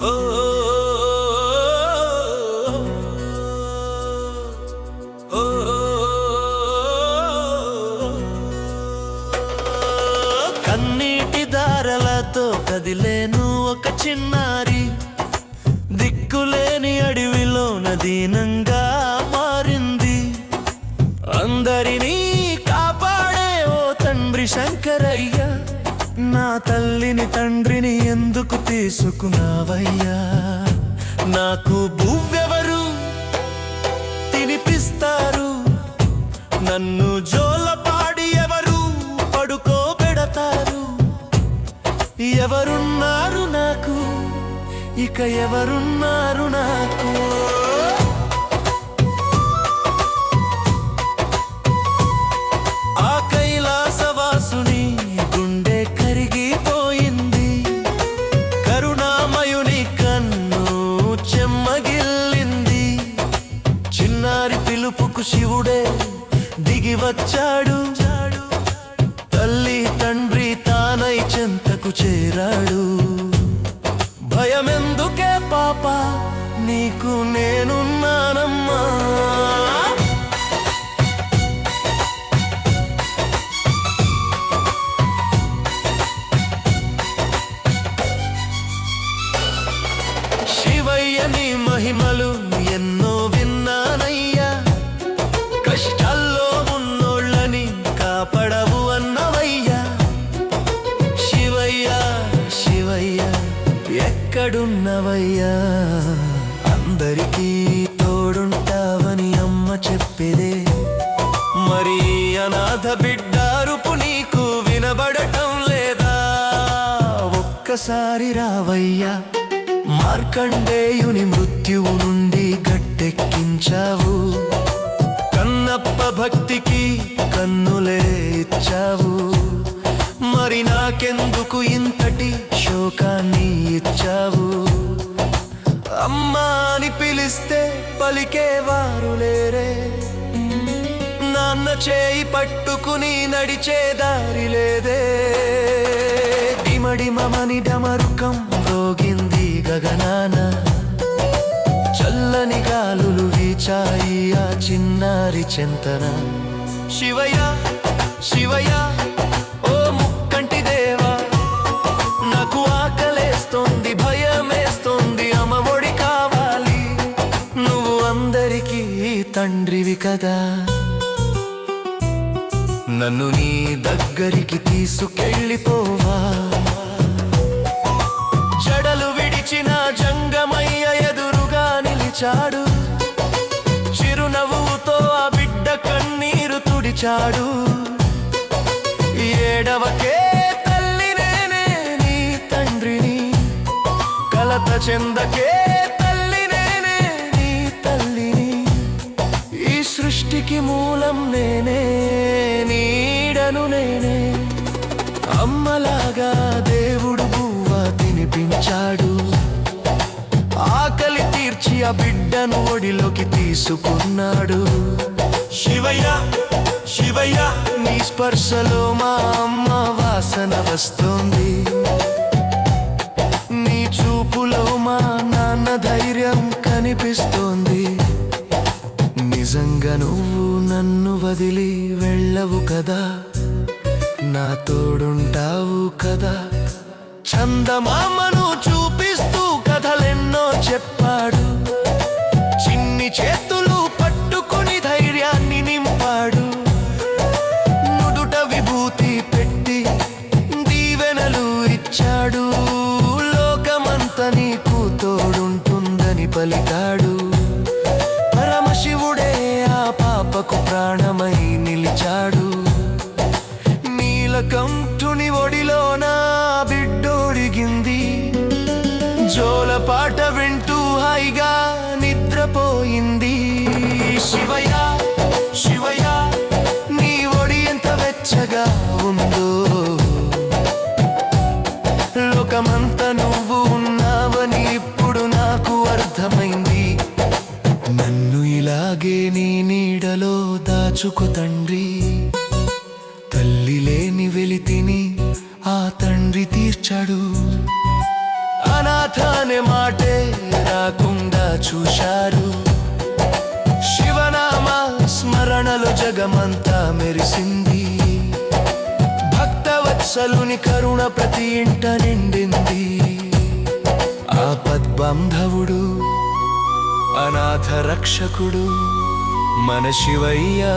కన్నీటి దారలతో కదిలేను ఒక చిన్నారి. దిక్కులేని అడవిలో నదీనంగా మారింది. అందరినీ కాపాడే ఓ తండ్రి శంకరయ్య. నా తల్లిని తండ్రిని ఎందుకు తీసుకున్నావయ్యా? నాకు భూవెవరు తినిపిస్తారు. నన్ను జోలపాడి ఎవరు పడుకోబెడతారు? ఎవరున్నారు నాకు? ఇక ఎవరున్నారు నాకు? పిలుపుకు శివుడే దిగి వచ్చాడు. తల్లి తండ్రి తానై చెంతకు చేరాడు. భయమెందుకే పాప నీకు నేను చిన్నవయ్యా అందరికీ తోడుంటావని అమ్మ చెప్పేదే. మరి అనాథ బిడ్డారుపు నీకు వినబడటం లేదా? ఒక్కసారి రావయ్యా మార్కండేయుని మృత్యువు నుండి గట్టెక్కించావు. కన్నప్ప భక్తికి కన్నులే ఇచ్చావు. మరి నాకెందుకు ఇంతటి శోకాన్ని ఇచ్చావు? అమ్మా అని పిలిస్తే పలికేవారు లేరే. నాన్న చేయి పట్టుకుని నడిచే దారి లేదే. డిమడిమని డమరుకం రోగింది గగనాన చల్లని గాలులు వీచాయి ఆ చిన్నారి చింతన. శివయ్య శివయ్య. తండ్రివి కదా. నన్ను నీ దగ్గరికి తీసుకెళ్ళిపోవా. జడలు విడిచిన జంగమయ్య ఎదురుగా నిలిచాడు. చిరునవ్వుతో ఆ బిడ్డ కన్నీరు తుడిచాడు. ఏడవకే తల్లి నేనే నీ తండ్రిని. కలత చెందకే సృష్టికి మూలం నేనే నీడను నేనే. అమ్మలాగా దేవుడు బువ్వ తినిపించాడు. ఆకలి తీర్చి ఆ బిడ్డను ఒడిలోకి తీసుకున్నాడు. శివయ్య శివయ్య. నీ స్పర్శలో మా అమ్మ వాసన వస్తోంది. ఉంటావు కదా నా తోడుంటావు కదా. చందమామను చూపిస్తూ కథలెన్నో చెప్పాడు. చిన్ని చేతులు పట్టుకొని ధైర్యాన్ని నింపాడు. నుదుట విభూతి పెట్టి దీవెనలు ఇచ్చాడు. లోకమంత నీకు తోడుంటుందని పలికాడు. పరమశివుడే ఆ పాపకు ప్రాణమై నిలిచాడు. నీలకంఠుని ఒడిలోన బిడ్డోడిగింది. జోలపాట వింటూ హాయిగా నిద్రపోయింది. శివయ్య శివయ్య నీ ఒడి ఎంత వెచ్చగా ఉందో. లోకమంతా నువ్వు ఉన్నావని ఇప్పుడు నాకు అర్థమైంది. నన్ను ఇలాగే నీ నీడలో దాచుకు తండ్రి. తండ్రి తీర్చాడు. అనాథ అనే మాటే రాకుండా చూశారు. శివనామ స్మరణలు జగమంతా మెరిసింది. భక్తవత్సలుని కరుణ ప్రతి ఇంట నిండింది. ఆపద్బంధవుడు అనాథ రక్షకుడు మన శివయ్యా.